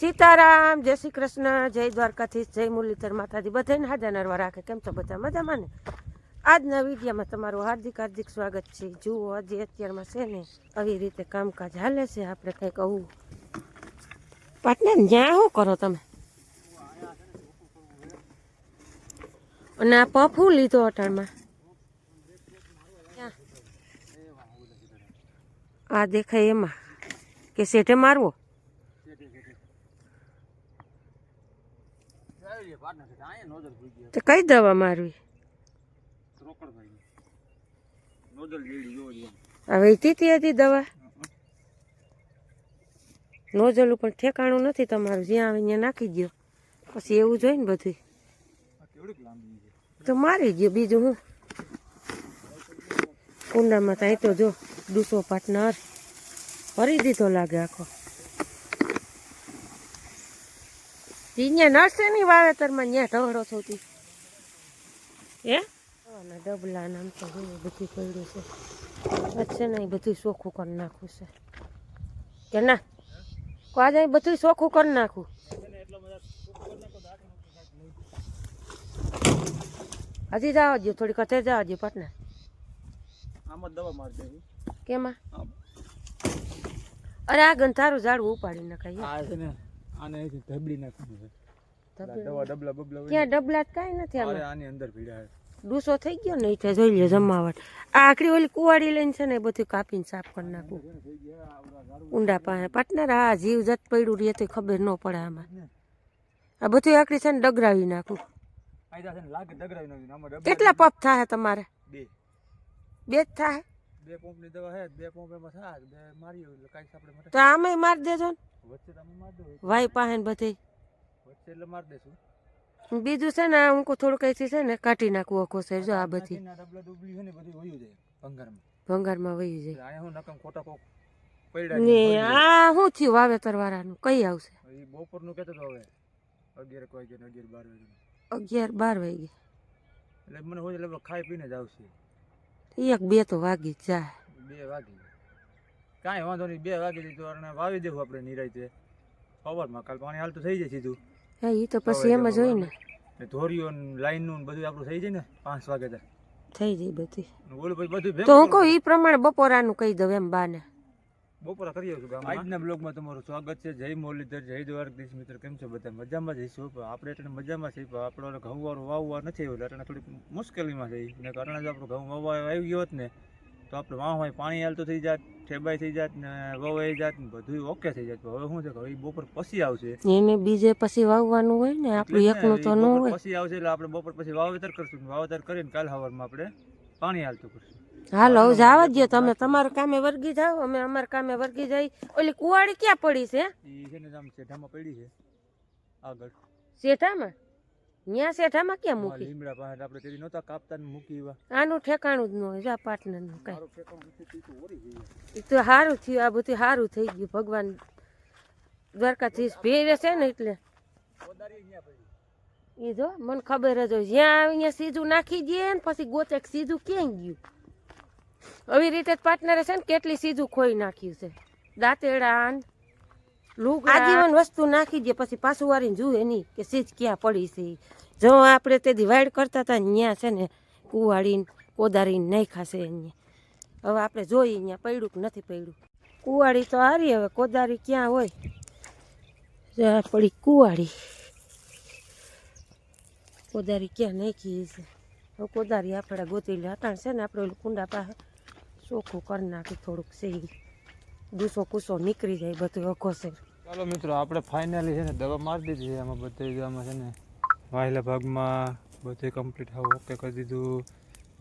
સીતારામ, જય શ્રી કૃષ્ણ, જય દ્વારકાથી જય મુરલીધર માતાજી. બધાને હાજર નરવા રાખે. કેમ છો બધા? મજામાં ને? આજના વિડીયોમાં તમારું હાર્દિક હાર્દિક સ્વાગત છે. જુઓ, આજે અત્યારમાં છે ને, આવી રીતે કામકાજ હાલે છે. આપણે કંઈક આવું. પાટને જ્યાં શું કરો તમે? અને આ પફું લીધો અટાણમાં? આ દેખાય એમાં કે શેઠે મારવો? તો કઈ દવા મારવી? હવે તીતી હતી દવા? નોઝલ પણ ઠેકાણું નથી તમારું. જ્યાં આવે ત્યાં નાખી દો પછી એવું જોઈ ને બધું તો મારી ગયો બીજું હું? કુંડામાં તો તો જો દુસો પાટનર. ભરી દીધો લાગે આખો. અહીંયા નર્સરીની વાવેતરમાં ત્યાં ઢવળો થતી હે? ડબલા નામ તો હું બધું પડ્યું છે. વચ્ચે ને બધું ચોખ્ખું કરી નાખું છે. કે ના આજે બધું ચોખ્ખું કરી નાખું. હજી જવા દો થોડી કથે જવા દો પટના. આમાં દવા મારી કેમાં? અરે આ ગંધારું ઝાડવું ઉપાડી નખાય. આ છે ને આને ધબડી નાખવાનું છે. દવા ડબલા બબલા ક્યાં ડબલા કાંઈ નથી આમાં. આની અંદર ભીડા. ડૂસો થઈ ગયો ને ત્યાં જોઈ લે જમાવટ. આ આખરી ઓલી કુવાડી લઈને છે ને એ બધું કાપીને સાફ કરી નાખું. ઊંડા પાસે પાટનર આ જીવ જત પડ્યું રહે તો ખબર ન પડે આમાં. આ બધું આખરી છે ને ડગરાવી નાખું. ડબલા કેટલા પપ થાય તમારે? બે. બે જ થાય બે પંપની દવા હે બે પંપ એમાં થાય બે માર્યો એટલે કાંઈ આપણે માટે તો આમાંય માર દેજો ને. વચ્ચે તમે માર દો વાય પાસે ને બધે. વચ્ચે એટલે માર દેશું. બીજું છે ને હું થોડું કઈ છે ને કાઢી નાખું અખો છે જો આ બધી. ડબલા ડુબલી છે ને બધી વયું જાય ભંગારમાં. ભંગારમાં વયું જાય. એટલે હું નકમ ખોટા કોક પડ્યા ને આ શું થયું વાવેતર વાળાનું? કઈ આવશે? એ બપોરનું કહેતો તો હવે અગિયાર કોઈ વાગે અગિયાર બાર વાગે અગિયાર બાર વાગે એટલે મને હોય એટલે ખાઈ પીને જ આવશે. એક બે તો વાગી જાય. બે વાગી કાંઈ વાંધો નહીં બે વાગી દીધું અને વાવી દેવું આપણે નિરાયતે સવારમાં કાલ પાણી હાલતું થઈ જાય સીધું. હા એ તો પછી એમ જ હોય ને. ધોરીઓ ને લાઈનનું ને બધું આપણું થઈ જાય ને પાંચ વાગે થઈ જાય બધી ઓલું બધું તો હું કહું એ પ્રમાણે બપોરાનું કહી દઉં એમ બાને. બપોરે કરી આવશું ગામમાં. આજના બ્લોગમાં તમારું સ્વાગત છે. જય મોરલીધર જય દ્વારકાધીશ મિત્ર. કેમ છો બધા? મજામાં જઈશું પણ આપણે એટલે મજામાં છીએ પણ આપણો ઘઉંવાળું વાવવા નથી આવ્યું. એટલે થોડીક મુશ્કેલીમાં છે ને કારણે જો આપણું ઘઉં વાવવા આવી ગયો હોત ને તો આપણે વાવવાય પાણી હાલતું થઈ જાત ઠેબાઈ થઈ જાત ને વવાઈ જાત ને બધું ઓકે થઈ જાત. હવે શું છે કે હવે બપોર પછી આવશે. એને બીજે પછી વાવવાનું હોય ને આપણું એકનું તો ન હોય. પછી આવશે એટલે આપણે બપોર પછી વાવેતર કરશું. વાવેતર કરીને કાલ સવારમાં આપણે પાણી હાલતું કરશું. હાલો જવા દો તમે. તમારું કામે વર્ગી જાઓ અમે અમારા કામે વર્ગી જઈ. ઓલી કુવાડી ક્યાં પડી છે? ઈ છે ને આમ પડી છે આગળ. શેઠામાં ત્યાં શેઠામાં ક્યાં મૂકી? લીમડા પાસે આપણે તેરી નહોતા કાપતા ને મૂકી વા આનું ઠેકાણું જ ન હોય જા પાર્ટનરનું કઈ. મારું ઠેકાણું નથી, ઈ તો સારું થયું આ બધું સારું થઈ ગયું. ભગવાન દ્વારકાધીશ ભેરે છે ને એટલે. એ જો મને ખબર જ હોય. જ્યાં અહીંયા સીધું નાખી દે ને પછી ગોચેક સીધું ક્યાં ગયું? આવી રીતે પાર્ટનરે છે ને કેટલી સીધું ખોઈ નાખ્યું છે. દાંતેડા લુગડા. આજીવન વસ્તુ નાખી દે, પછી પાછું વારીને જુએ નહીં કે સીજ ક્યાં પડી છે. જો આપણે તે દિવાઈડ કરતા હતા ત્યાં છે ને કુવાડીને કોદારીને નહીં ખાશે અહીંયા હવે આપણે જોઈએ અહીંયા પડ્યું કે નથી પડ્યું. કુવાડી તો હારી, હવે કોદારી ક્યાં હોય? પડી કુવાડી કોદારી ક્યાં નાખી છે? હવે કોદારી આપણે ગોતી હતા છે ને, આપણે કુંડા પાસે ચોખ્ખું કરી નાખી થોડુંક સહી ગુસ્સો કૂસો નીકળી જાય બધું અઘો છે ચાલો મિત્રો, આપણે ફાઇનલી છે ને દવા મારી દીધી છે. આમાં બધે દવામાં છે ને વાહેલા ભાગમાં બધું કમ્પ્લીટ હાવ ઓકે કરી દીધું.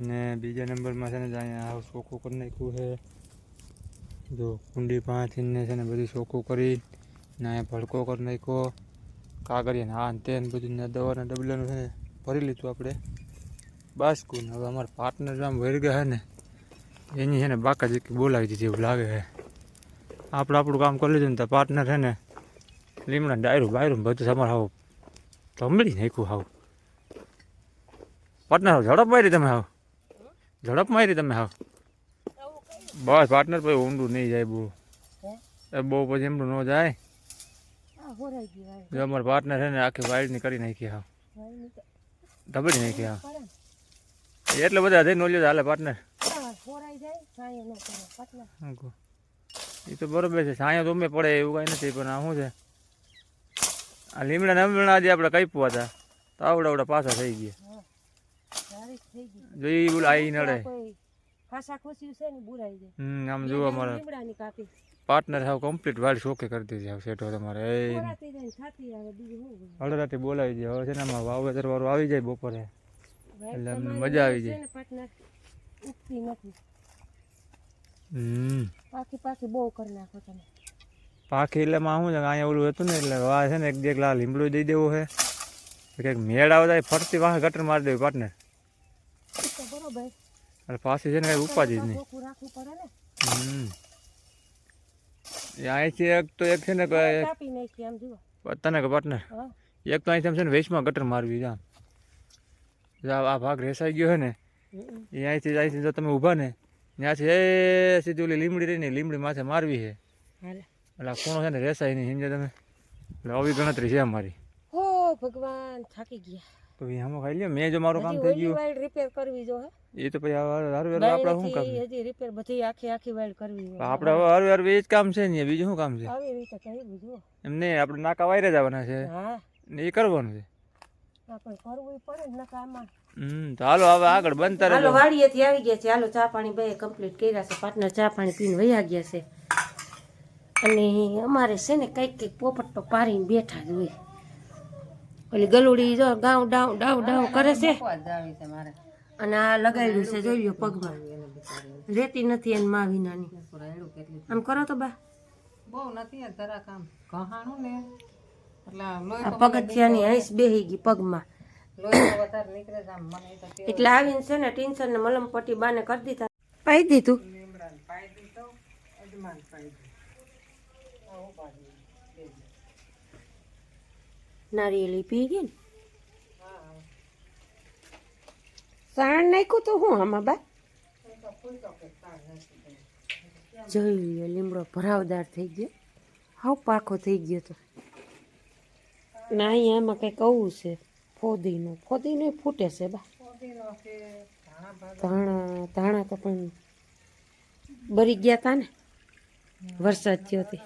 ને બીજા નંબરમાં છે ને અહીંયા હાવ ચોખ્ખું કરી નાખ્યું છે. જો કુંડી પાણીને છે ને બધું ચોખ્ખું કરી ને અહીંયા ભડકો કરી નાખ્યો. કાગળિયા હા તે બધું દવાના ડબલાનું છે ભરી લીધું આપણે. બાસકું ને હવે અમારા પાર્ટનર આમ વળી ગયા છે ને એની છે ને બાકા જે બોલાવી દીધી એવું લાગે છે. આપણે આપણું કામ કરી લીધું ને તો પાર્ટનર છે ને લીમડા ડાયરું બાયરું બધું તમારે હાવ ધમડી નાખ્યું હાવ. પાર્ટનર હાવ ઝડપ મારી તમે હાવ. ઝડપ મારી તમે હાવ. બસ પાર્ટનર પછી ઊંડું નહીં જાય બહુ. એ બહુ પછી એમનું ન જાય. જો અમારો પાર્ટનર છે ને આખી વાઇલ્ડની કરી નાખી હા વાયની તો ધબડી નાખી હા પડે ને. એટલે બધા થઈ નોલ્યો હાલે પાર્ટનર આ જાય સાયો ન કરે પાટલા એ તો બરોબર છે સાયો તો અમે પડે એવું કાંઈ નથી પણ આ શું છે? આ લીમડા નમણા આજે આપણે કાપ્યા હતા તો આવડા આવડા પાછા થઈ ગયા. જો એ બોલ આવી નડે. ખાસા ખુશી છે ને બુરાઈ જાય. હમ આમ જોવા મળે લીમડાની કાપી. પાર્ટનર હાવ કમ્પ્લીટ વાઇલ્ડ શોકે કરી દીધી હાવ સેટો તમારે. અડરાથી બોલાવી દે. હવે છે ને આમાં વાવેતર વાળું આવી જાય બપોરે. એટલે મજા આવી જાય. ઉગતી નથી. હમ. પાકી બહુ કરી નાખો તમે. પાખી એટલે માં શું છે અહીંયા ઓલું હતું ને એટલે વાહ છે ને એક દેખ લાલ લીમડું દઈ દેવું છે. કંઈક મેળ આવે તો ફરતી વાહ ગટર મારી દેવી પાટને. બરોબર. એટલે પાછી છે ને કઈ ઉપાધિ જ નહીં. રાખવું પડે ને. હમ. અહીંથી એક તો એક છે ને કાપી નાખી આમ જુઓ. તને કે પાટને એક તો અહીંથી આમ છે ને વેચમાં ગટર મારવી આમ. આ ભાગ રેસાઈ ગયો છે ને. એ અહીંથી અહીંથી જો તમે ઊભા ને ત્યાંથી એ સીધી ઓલી લીમડી રહી ને લીમડી માથે મારવી છે. એટલે ખૂણો છે ને રેસાય નહીં સમજે તમે? એટલે આવી ગણતરી છે અમારી. હો ભગવાન થાકી ગયા. તો એ આમાં ખાઈ લ્યો મેં જો મારું કામ થઈ ગયું. વાઈડ રિપેર કરવી જો હે. એ તો પછી હારું હારું આપણે શું કામ? હજી રિપેર બધી આખી આખી વાઈડ કરવી આપણે હવે હારું હારું એ જ કામ છે ને બીજું શું કામ છે? આવી રીતે કરી બીજું એમ નહીં આપણે નાકા વાયરે જવાના છે. હા. ને એ કરવાનું છે. હમ તો હાલો હવે આગળ બનતા હાલો રહેજો વાડીએથી આવી ગયા છે. હાલો ચા પાણી બે કમ્પ્લીટ કર્યા છે. પાર્ટનર ચા પાણી પીને વયા ગયા છે. અને અમારે છે ને કંઈક કંઈક પોપટ તો પારીને બેઠા જ હોય. ઓલી ગલુડી જો ગાઉ ડાઉ ડાઉ ડાઉ કરે છે. અને આ લગાવેલું છે જોઈ લો પગમાં. રેતી નથી એને માં વિનાની આમ કરો તો બા. બહુ નથી આ કામ કહાણું ને. પગથિયાની હૈસ બેહી ગઈ પગમાં. એટલે આવીને છે ને ટેન્શન ને મલમ પટ્ટી બાને કરી દીધા. પાઈ દીધું? લીમડાને પાઈ દીધો અજમાન પાઈ દીધું. નારિયેલી પી ગઈ ને? સાણ નાખ્યું તો હું આમાં બા? જોઈ લીમડો ભરાવદાર થઈ ગયો. હાવ પાકો થઈ ગયો તો. ના અહીંયા એમાં કંઈક કહું છે. ફોદીનું ફોદીનું ફૂટે છે બા. ધાણા ધાણા તો પણ બરી ગયા તા ને. વરસાદ થયો તે.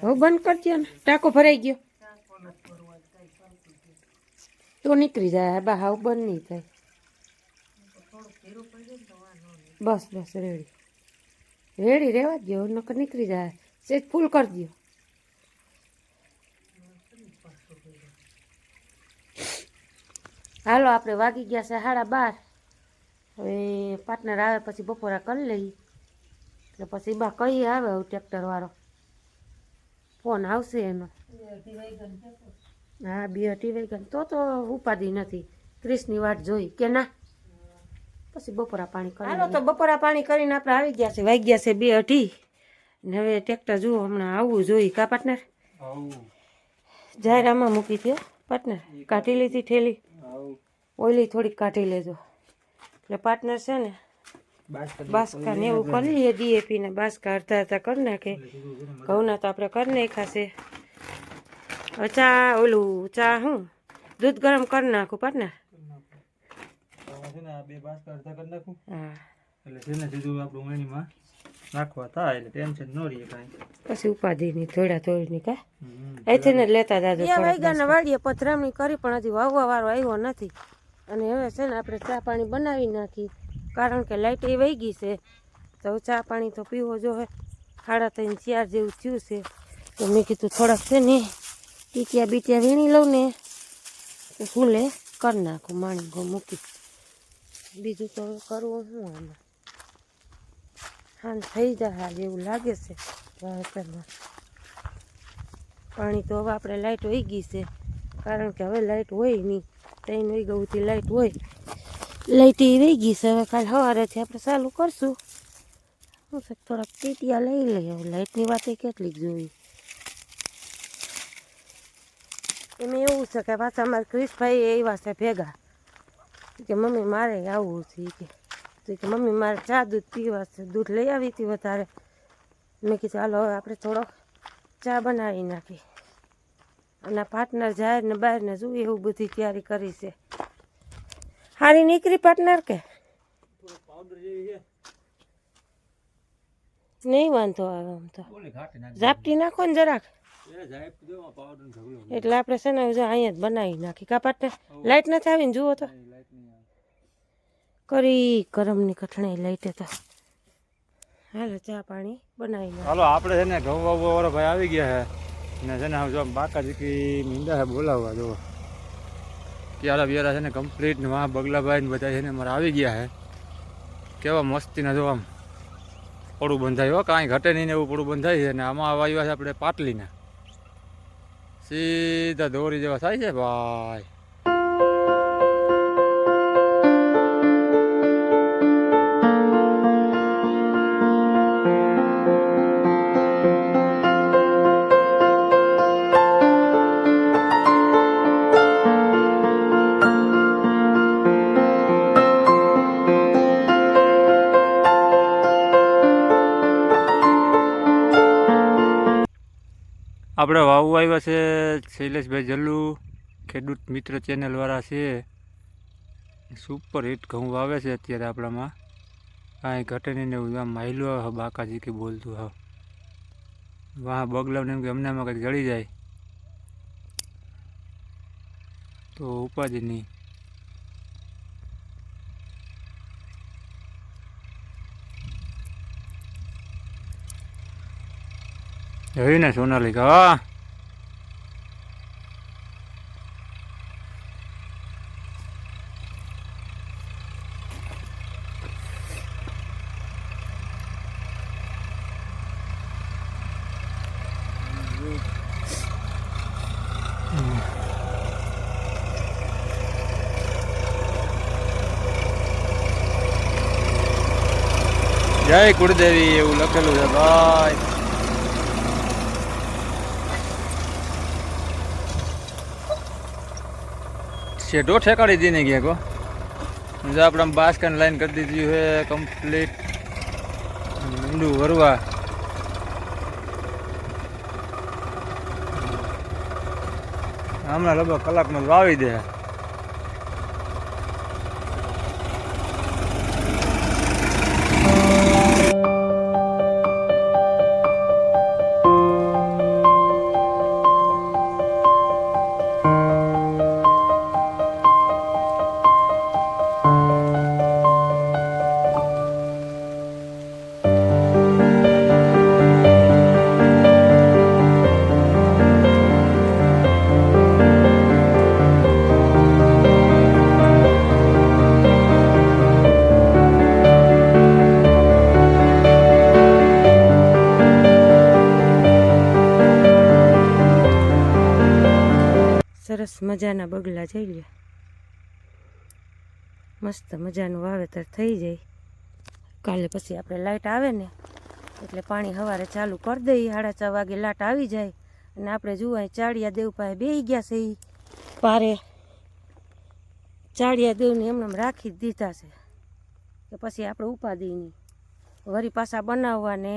હવે બંધ કરજો ને. ટાંકો ભરાઈ ગયો. તો નીકળી જાય. બા હાવ બંધ નહીં થાય. બસ બસ રેડી. રેડી રહેવા દો નકર નીકળી જાય. સેજ ફૂલ કરી દો હાલો આપણે વાગી ગયા છે સાડા બાર. હવે પાર્ટનર આવે પછી બપોરા કરી લઈએ. એટલે પછી બા કઈ આવે હવે ટ્રેક્ટર વાળો. ફોન આવશે એનો. હા બે અઢી વાગ્યા તો તો ઉપાધિ નથી. ક્રિસની વાટ જોઈ કે ના? પછી બપોરા પાણી કરી હાલો તો બપોરા પાણી કરીને આપણે આવી ગયા છે વાગ્યા છે બે અઢી. ને હવે ટ્રેક્ટર જુઓ હમણાં આવવું જોઈએ કા પાર્ટનર જાહેરામાં મૂકી દો પાર્ટનર કાઢી લીધી ઠેલી. ઓઈલી થોડીક કાઢી લેજો. એટલે પાર્ટનર છે ને બાસકા ને એવું કરી લઈએ ડીએપી ને બાસકા અડધા અડધા કરી નાખે. ઘઉંના તો આપણે કરી નાખ્યા છે. ચા ઓલું ચા શું? દૂધ ગરમ કરી નાખું પાટના બે બાસકા અડધા કરી નાખું. હા. એટલે છે ને સીધું આપણું વણીમાં નાખવા થાય એટલે ટેન્શન ન રહીએ કાંઈ. પછી ઉપાધિ ની થોડા થોડી કા હમ. અહીંથી લેતા દાદા વાડીએ પથરામણી કરી પણ હજી વાવવા વાળો આવ્યો નથી. અને હવે છે ને આપણે ચા પાણી બનાવી નાખી. કારણ કે લાઇટ એ વહી ગઈ છે. તો ચા પાણી તો પીવો જોઈએ સાડા ત્રણ ચાર જેવું થયું છે. તો મેં કીધું થોડાક છે ને, ટીટિયા બીટિયા વીણી લઉં ને, તો ફૂલે કરી નાખું માણી મૂકી. બીજું તો કરવું શું આમાં? હા થઈ જાય એવું લાગે છે પાણી તો હવે આપણે લાઇટ વહી ગઈ છે. કારણ કે હવે લાઇટ હોય નહીં. ત્રણ વાગ્યાથી લાઇટ હોય. લાઇટ એ વહી ગઈ છે. હવે કાલે સવારેથી આપણે ચાલુ કરશું. હું છે થોડાક ટીટિયા લઈ લઈએ હવે લાઇટની વાતે કેટલીક જોઈ. એમાં એવું છે કે પાછા અમારા ક્રિશભાઈ એવા છે ભેગા. કે, મમ્મી, મારે આવવું છે. કે કે, મમ્મી, મારે ચા દૂધ પીવા છે. દૂધ લઈ આવી હતી વધારે. મેં કીધું ચાલો હવે આપણે થોડોક ચા બનાવી નાખી અને પાર્ટનર જાય ને બહાર ને જોઈએ એવું બધી તૈયારી કરી છે. હારી નીકળી પાર્ટનર કે? નહીં વાંધો આવે આમ તો. ઝાપટી નાખો ને જરાક. એટલે આપણે છે ને જો અહીંયા જ બનાવી નાખી. કા પાટને લાઇટ નથી આવીને જુઓ તો. કરી ગરમની કઠણાઈ લાઈટે તો. હાલો ચા પાણી બનાવી હાલો આપણે છે ને ઘઉં વાળા ભાઈ આવી ગયા છે ને છે ને જો બાકા જીકી મીંડા સાહેબ બોલાવવા, જો. ક્યારા બિયારા છે ને કમ્પ્લીટ વાહ બગલાભાઈ ને બધા છે ને મારે આવી ગયા છે. કેવા મસ્તીના જો આમ. પડું બંધાયું હો, કાંઈ ઘટે નહીં ને એવું પડું બંધાય છે. ને આમાં આવ્યા છે આપણે પાટલીના. સીધા દોરી જેવા થાય છે, ભાઈ. આપણે વાવવા આવ્યા છે, શૈલેષભાઈ જલ્લુ, ખેડૂત મિત્ર ચેનલવાળા છે. સુપર હિટ ઘઉં વાવે છે અત્યારે આપણામાં. કાંઈ ઘટે નહીં ને એવું આમ માયલું આવે બાકાજી કે બોલતું, હા. વાહ, બગલાવને એમ કે એમનામાં કંઈક જળી જાય. તો ઉપાધિ નહીં. જોયું ને સોનાલિકા હા જય કુળદેવી એવું લખેલું છે ભાઈ શેઢો ઠેકાડી દીને ગયા કો. જો આપણે બાસ્કન લાઈન કરી દીધી છે, કમ્પ્લીટ. ઊંડું વરવા. હમણાં લગભગ કલાકમાં વાવી દે. મજાના બગલા જઈ લે મસ્ત મજાનું વાવેતર થઈ જાય. કાલે પછી આપણે લાઇટ આવે ને, એટલે પાણી સવારે ચાલુ કરી દઈએ. સાડા છ વાગે લાટ આવી જાય અને આપણે જુઓ ચાળિયા દેવ પાસે બેસી ગયા છે. એ પારે ચાળિયા દેવને એમને એમ રાખી જ દીધા છે કે પછી આપણે ઉપાદીની વરી પાછા બનાવવા ને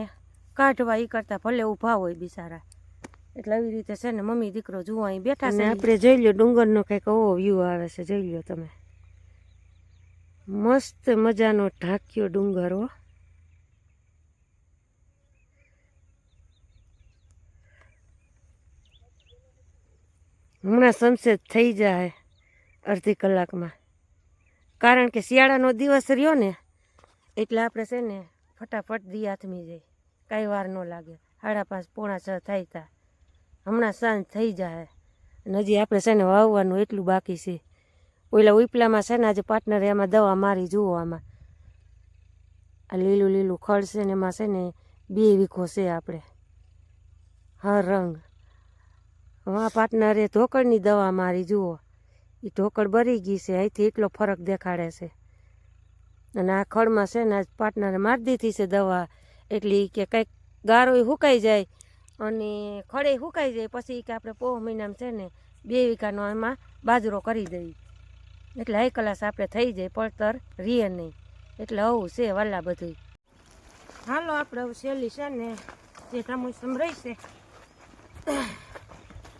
કાઢવા એ કરતાં ભલે ઊભા હોય બિચારા. એટલે આવી રીતે છે ને મમ્મી દીકરો જુઓ અહીં બેઠા છે. આપણે જોઈ લો ડુંગરનો કંઈક ઓવો વ્યૂ આવે છે જોઈ લો તમે. મસ્ત મજાનો ઢાંક્યો ડુંગર હો. હમણાં સનસેટ થઈ જાય અડધી કલાકમાં. કારણ કે શિયાળાનો દિવસ રહ્યો ને એટલે આપણે છે ને ફટાફટ દી હાથમી જાય કાંઈ વાર ન લાગે. સાડા પાંચ પોણા છ થાય તા. હમણાં સાંજ થઈ જાય અને હજી આપણે છે ને વાવવાનું એટલું બાકી છે. ઓલા ઉપલામાં છે ને આજે પાર્ટનરે એમાં દવા મારી જુઓ આમાં. આ લીલું લીલું ખડ છે ને એમાં છે ને બે વીખો છે આપણે. હા, રંગ. હા પાર્ટનરે ઢોકળની દવા મારી જુઓ. એ ઢોકળ બરી ગઈ છે અહીંથી એટલો ફરક દેખાડે છે. અને આ ખડમાં છે ને આજ પાર્ટનરે મારી દીધી છે દવા. એટલે કે કંઈક ગારો સુકાઈ જાય. અને ખડે સુકાઈ જાય પછી કે આપણે પોહ મહિનામાં છે ને બે વીઘાનો એમાં બાજરો કરી દઈએ. એટલે હાઈ કલાસ આપણે થઈ જાય, પડતર રીએ નહીં. એટલે આવું છે વાલા બધું હાલો, આપણે સહેલી છે ને જે સમય રહેશે.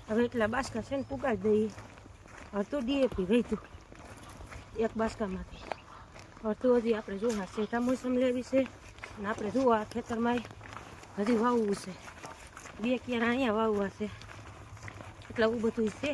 હવે એટલા બાસકા છે ને પુગાડી દઈએ. અડધું ડીએપી રહી એક બાસકામાંથી. અડધું હજી આપણે જોવા છે મોસમ લેવી છે. અને આપણે જોવા ખેતરમાં હજી વાવવું છે. બે ક્યારે અહીંયા વાવવા છે. એટલે આવું બધું છે.